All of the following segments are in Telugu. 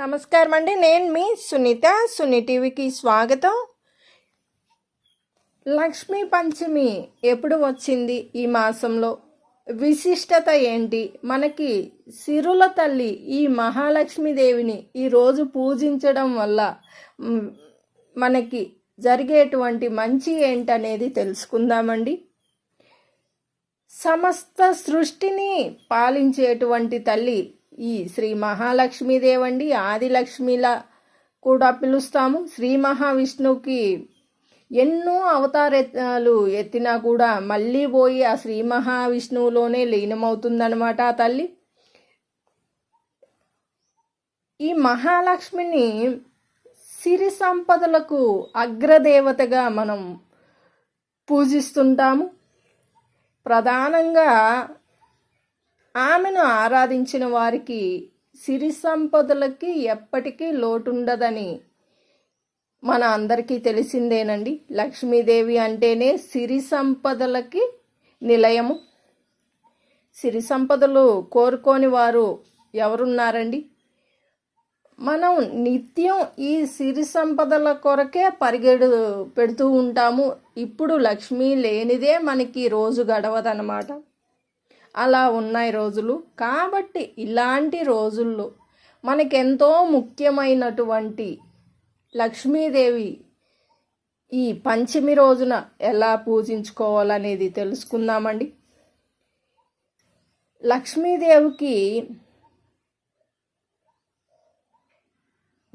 నమస్కారం అండి. నేను మీ సునీత. సునీ టీవీకి స్వాగతం. లక్ష్మీ పంచమి ఎప్పుడు వచ్చింది ఈ మాసంలో? విశిష్టత ఏంటి? మనకి సిరుల తల్లి ఈ మహాలక్ష్మీదేవిని ఈరోజు పూజించడం వల్ల మనకి జరిగేటువంటి మంచి ఏంటనేది తెలుసుకుందామండి. సమస్త సృష్టిని పాలించేటువంటి తల్లి ఈ శ్రీ మహాలక్ష్మీదేవండి ఆదిలక్ష్మిలా కూడా పిలుస్తాము. శ్రీ మహావిష్ణువుకి ఎన్నో అవతారాలు ఎత్తినా కూడా మళ్ళీ పోయి ఆ శ్రీ మహావిష్ణువులోనే లీనమవుతుందనమాట ఆ తల్లి. ఈ మహాలక్ష్మిని సిరి సంపదలకు అగ్రదేవతగా మనం పూజిస్తుంటాము. ప్రధానంగా ఆమెను ఆరాధించిన వారికి సిరి సంపదలకి ఎప్పటికీ లోటుండదని మన అందరికీ తెలిసిందేనండి. లక్ష్మీదేవి అంటేనే సిరి సంపదలకి నిలయము. సిరి సంపదలు కోరుకోని వారు ఎవరున్నారండి? మనం నిత్యం ఈ సిరి సంపదల కొరకే పరిగెడు పెడుతూ ఉంటాము. ఇప్పుడు లక్ష్మి లేనిదే మనకి రోజు గడవదనమాట అలా ఉన్నాయి రోజులు. కాబట్టి ఇలాంటి రోజుల్లో మనకెంతో ముఖ్యమైనటువంటి లక్ష్మీదేవి ఈ పంచమి రోజున ఎలా పూజించుకోవాలనేది తెలుసుకుందామండి. లక్ష్మీదేవికి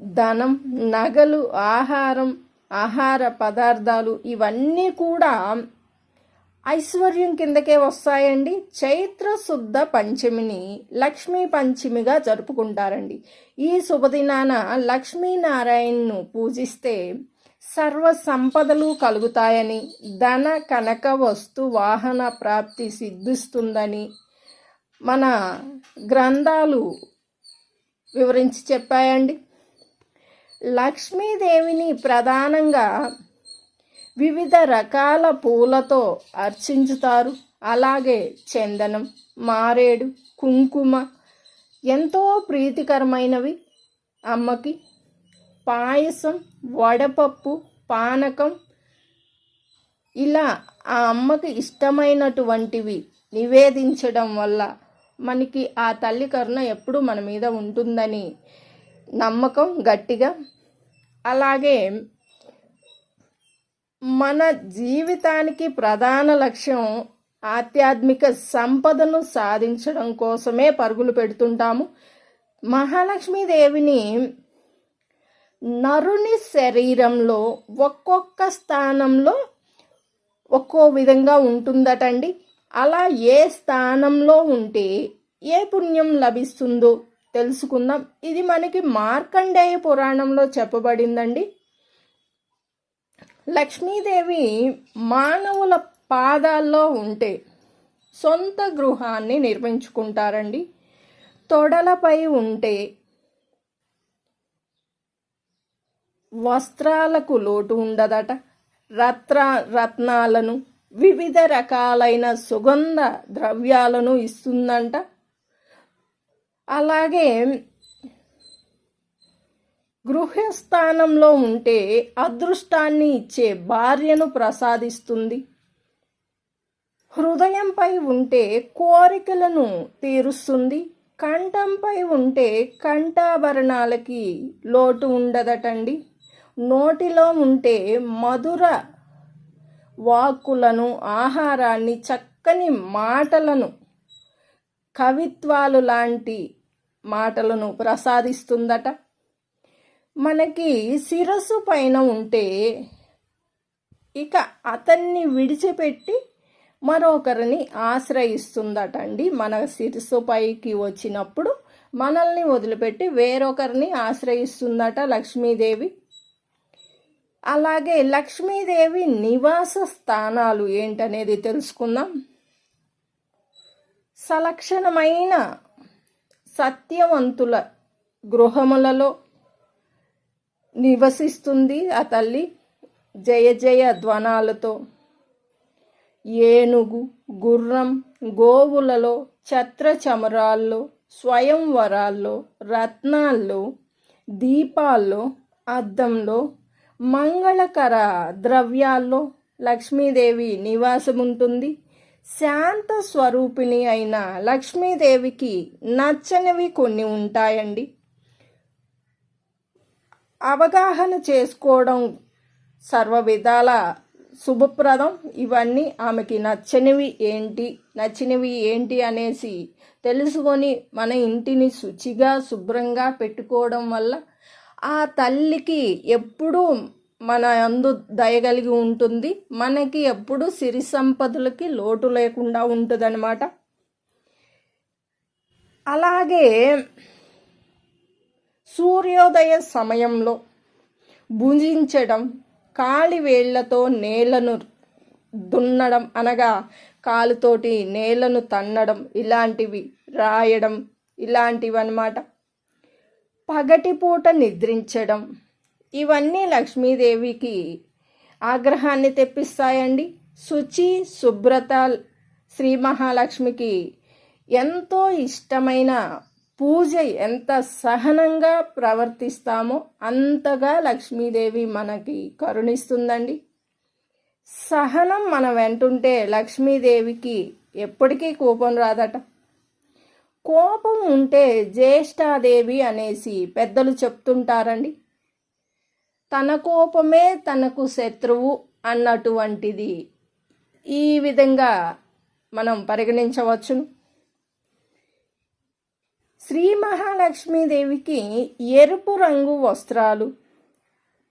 ధనం నగలు ఆహారం ఆహార పదార్థాలు ఇవన్నీ కూడా ఐశ్వర్యం కిందకే వస్తాయండి. చైత్ర శుద్ధ పంచమిని లక్ష్మీ పంచమిగా జరుపుకుంటారండి. ఈ శుభదినాన లక్ష్మీనారాయణను పూజిస్తే సర్వ సంపదలు కలుగుతాయని ధన కనక వస్తు వాహన ప్రాప్తి సిద్ధిస్తుందని మన గ్రంథాలు వివరించి చెప్పాయండి. లక్ష్మీదేవిని ప్రధానంగా వివిధ రకాల పూలతో అర్చించుతారు. అలాగే చందనం మారేడు కుంకుమ ఎంతో ప్రీతికరమైనవి. అమ్మకి పాయసం వడపప్పు పానకం ఇలా ఆ అమ్మకి ఇష్టమైనటువంటివి నివేదించడం వల్ల మనకి ఆ తల్లి కరుణ ఎప్పుడు మన మీద ఉంటుందని నమ్మకం గట్టిగా. అలాగే మన జీవితానికి ప్రధాన లక్ష్యం ఆధ్యాత్మిక సంపదను సాధించడం కోసమే పరుగులు పెడుతుంటాము. మహాలక్ష్మీదేవిని నరుని శరీరంలో ఒక్కొక్క స్థానంలో ఒక్కో విధంగా ఉంటుందటండి. అలా ఏ స్థానంలో ఉంటే ఏ పుణ్యం లభిస్తుందో తెలుసుకుందాం. ఇది మనకి మార్కండేయ పురాణంలో చెప్పబడిందండి. లక్ష్మీదేవి మానవుల పాదాల్లో ఉంటే సొంత గృహాన్ని నిర్మించుకుంటారండి. తొడలపై ఉంటే వస్త్రాలకు లోటు ఉండదట. రత్న రత్నాలను వివిధ రకాలైన సుగంధ ద్రవ్యాలను ఇస్తుందంట. అలాగే గృహస్థానంలో ఉంటే అదృష్టాన్ని ఇచ్చే భార్యను ప్రసాదిస్తుంది. హృదయంపై ఉంటే కోరికలను తీరుస్తుంది. కంఠంపై ఉంటే కంఠాభరణాలకి లోటు ఉండదటండి. నోటిలో ఉంటే మధుర వాక్కులను ఆహారాన్ని చక్కని మాటలను కవిత్వాలు లాంటి మాటలను ప్రసాదిస్తుందట. మనకి శిరస్సు పైన ఉంటే ఇక అతన్ని విడిచిపెట్టి మరొకరిని ఆశ్రయిస్తుందట అండి మన శిరస్సు పైకి వచ్చినప్పుడు మనల్ని వదిలిపెట్టి వేరొకరిని ఆశ్రయిస్తుందట లక్ష్మీదేవి. అలాగే లక్ష్మీదేవి నివాస స్థానాలు ఏంటనేది తెలుసుకుందాం. సలక్షణమైన సత్యవంతుల గృహములలో నివసిస్తుంది ఆ తల్లి జయ జయ ధ్వనాలతో. ఏనుగు గుర్రం గోవులలో ఛత్ర చమరాల్లో స్వయంవరాల్లో రత్నాల్లో దీపాల్లో అద్దంలో మంగళకర ద్రవ్యాల్లో లక్ష్మీదేవి నివాసం ఉంటుంది శాంత స్వరూపిణి అయిన లక్ష్మీదేవికి నచ్చనివి కొన్ని ఉంటాయండి. అవగాహన చేసుకోవడం సర్వ విధాల శుభప్రదం. ఇవన్నీ ఆమెకి నచ్చనివి ఏంటి నచ్చినవి ఏంటి అనేసి తెలుసుకొని మన ఇంటిని శుచిగా శుభ్రంగా పెట్టుకోవడం వల్ల ఆ తల్లికి ఎప్పుడూ మన అందు దయగలిగి ఉంటుంది. మనకి ఎప్పుడు సిరి సంపదలకి లోటు లేకుండా ఉంటుందన్నమాట. అలాగే సూర్యోదయ సమయంలో భుజించడం కాలి వేళ్ళతో నేలను దున్నడం అనగా కాలుతోటి నేలను తన్నడం ఇలాంటివి రాయడం ఇలాంటివి అన్నమాట పగటిపూట నిద్రించడం. ఇవన్నీ లక్ష్మీదేవికి ఆగ్రహాన్ని తెప్పిస్తాయండి. శుచి శుభ్రత శ్రీ మహాలక్ష్మికి ఎంతో ఇష్టమైన పూజ ఎంత సహనంగా ప్రవర్తిస్తామో అంతగా లక్ష్మీదేవి మనకి కరుణిస్తుందండి. సహనం మనం వెంటుంటే లక్ష్మీదేవికి ఎప్పటికీ కోపం రాదట. కోపం ఉంటే జ్యేష్ఠాదేవి అనేసి పెద్దలు చెప్తుంటారండి. తన కోపమే తనకు శత్రువు అన్నటువంటిది ఈ విధంగా మనం పరిగణించవచ్చును. శ్రీ మహాలక్ష్మీదేవికి ఎరుపు రంగు వస్త్రాలు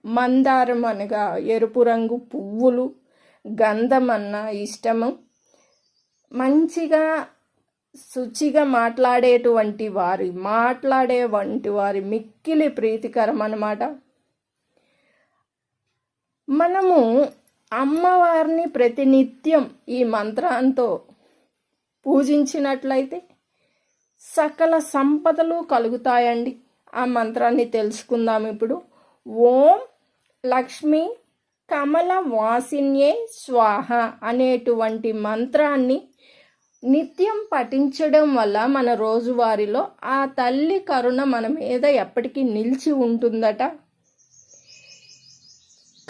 మందారం అనగా ఎరుపు రంగు పువ్వులు గంధం అన్న ఇష్టము. మంచిగా శుచిగా మాట్లాడేటువంటి వారి మాట్లాడే వంటి వారి మిక్కిలి ప్రీతికరం అన్నమాట. మనము అమ్మవారిని ప్రతినిత్యం ఈ మంత్రంతో పూజించినట్లయితే సకల సంపదలు కలుగుతాయండి. ఆ మంత్రాన్ని తెలుసుకుందాం ఇప్పుడు. ఓం లక్ష్మి కమల వాసిన్యే స్వాహ అనేటువంటి మంత్రాన్ని నిత్యం పఠించడం వల్ల మన రోజువారీలో ఆ తల్లి కరుణ మన మీద ఎప్పటికీ నిలిచి ఉంటుందట.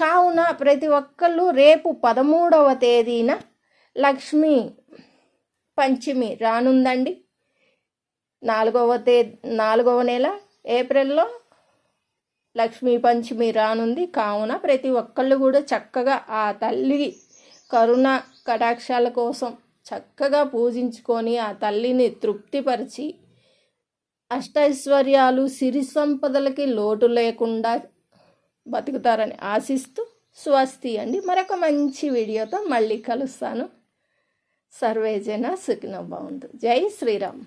కావున ప్రతి ఒక్కళ్ళు రేపు పదమూడవ తేదీన లక్ష్మి పంచమి రానుందండి. నాలుగవ తే నాలుగవ నెల ఏప్రిల్లో లక్ష్మీ పంచమి రానుంది. కావున ప్రతి ఒక్కళ్ళు కూడా చక్కగా ఆ తల్లి కరుణ కటాక్షాల కోసం చక్కగా పూజించుకొని ఆ తల్లిని తృప్తిపరిచి అష్టైశ్వర్యాలు సిరి సంపదలకి లోటు లేకుండా బతుకుతారని ఆశిస్తూ స్వస్తి అండి. మరొక మంచి వీడియోతో మళ్ళీ కలుస్తాను. సర్వేజన సుఖిన బాగుంది జై శ్రీరామ్.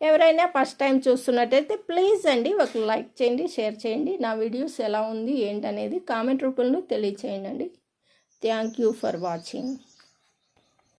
ఎవరైనా ఫస్ట్ టైం చూస్తున్నట్టయితే ప్లీజ్ అండి ఒక లైక్ చేయండి షేర్ చేయండి. నా వీడియోస్ ఎలా ఉంది ఏంటనేది కామెంట్ రూపంలో తెలియచేయండి. Thank you for watching.